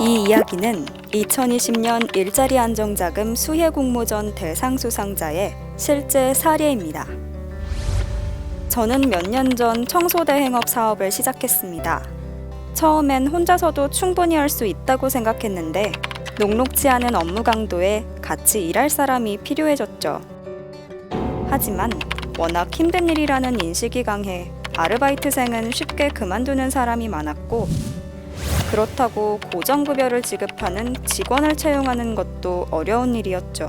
이 이야기는 2020년 일자리 안정자금 수혜 공모전 대상 수상자의 실제 사례입니다. 저는 몇 년 전 청소대행업 사업을 시작했습니다. 처음엔 혼자서도 충분히 할 수 있다고 생각했는데 녹록지 않은 업무 강도에 같이 일할 사람이 필요해졌죠. 하지만 워낙 힘든 일이라는 인식이 강해 아르바이트생은 쉽게 그만두는 사람이 많았고 그렇다고 고정급여를 지급하는 직원을 채용하는 것도 어려운 일이었죠.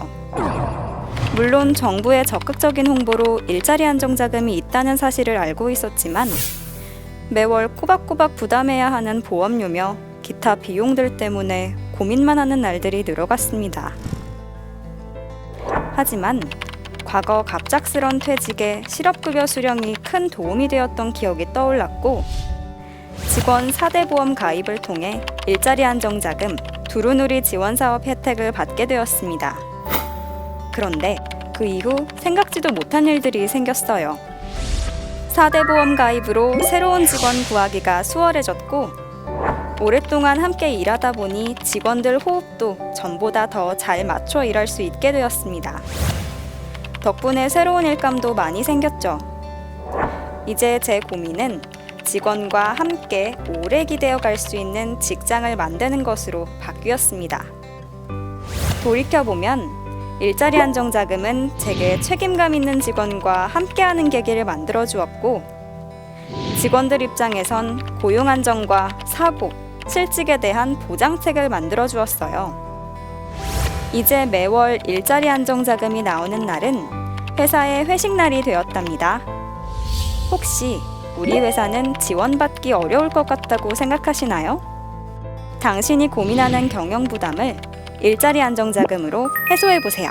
물론 정부의 적극적인 홍보로 일자리 안정자금이 있다는 사실을 알고 있었지만 매월 꼬박꼬박 부담해야 하는 보험료며 기타 비용들 때문에 고민만 하는 날들이 늘어갔습니다. 하지만 과거 갑작스런 퇴직에 실업급여 수령이 큰 도움이 되었던 기억이 떠올랐고 직원 4대 보험 가입을 통해 일자리 안정자금 두루누리 지원 사업 혜택을 받게 되었습니다. 그런데 그 이후 생각지도 못한 일들이 생겼어요. 4대 보험 가입으로 새로운 직원 구하기가 수월해졌고 오랫동안 함께 일하다 보니 직원들 호흡도 전보다 더 잘 맞춰 일할 수 있게 되었습니다. 덕분에 새로운 일감도 많이 생겼죠. 이제 제 고민은 직원과 함께 오래 기대어 갈 수 있는 직장을 만드는 것으로 바뀌었습니다. 돌이켜보면 일자리 안정 자금은 제게 책임감 있는 직원과 함께하는 계기를 만들어 주었고 직원들 입장에선 고용 안정과 사고, 실직에 대한 보장책을 만들어 주었어요. 이제 매월 일자리 안정 자금이 나오는 날은 회사의 회식 날이 되었답니다. 혹시 우리 회사는 지원받기 어려울 것 같다고 생각하시나요? 당신이 고민하는 경영 부담을 일자리 안정자금으로 해소해 보세요.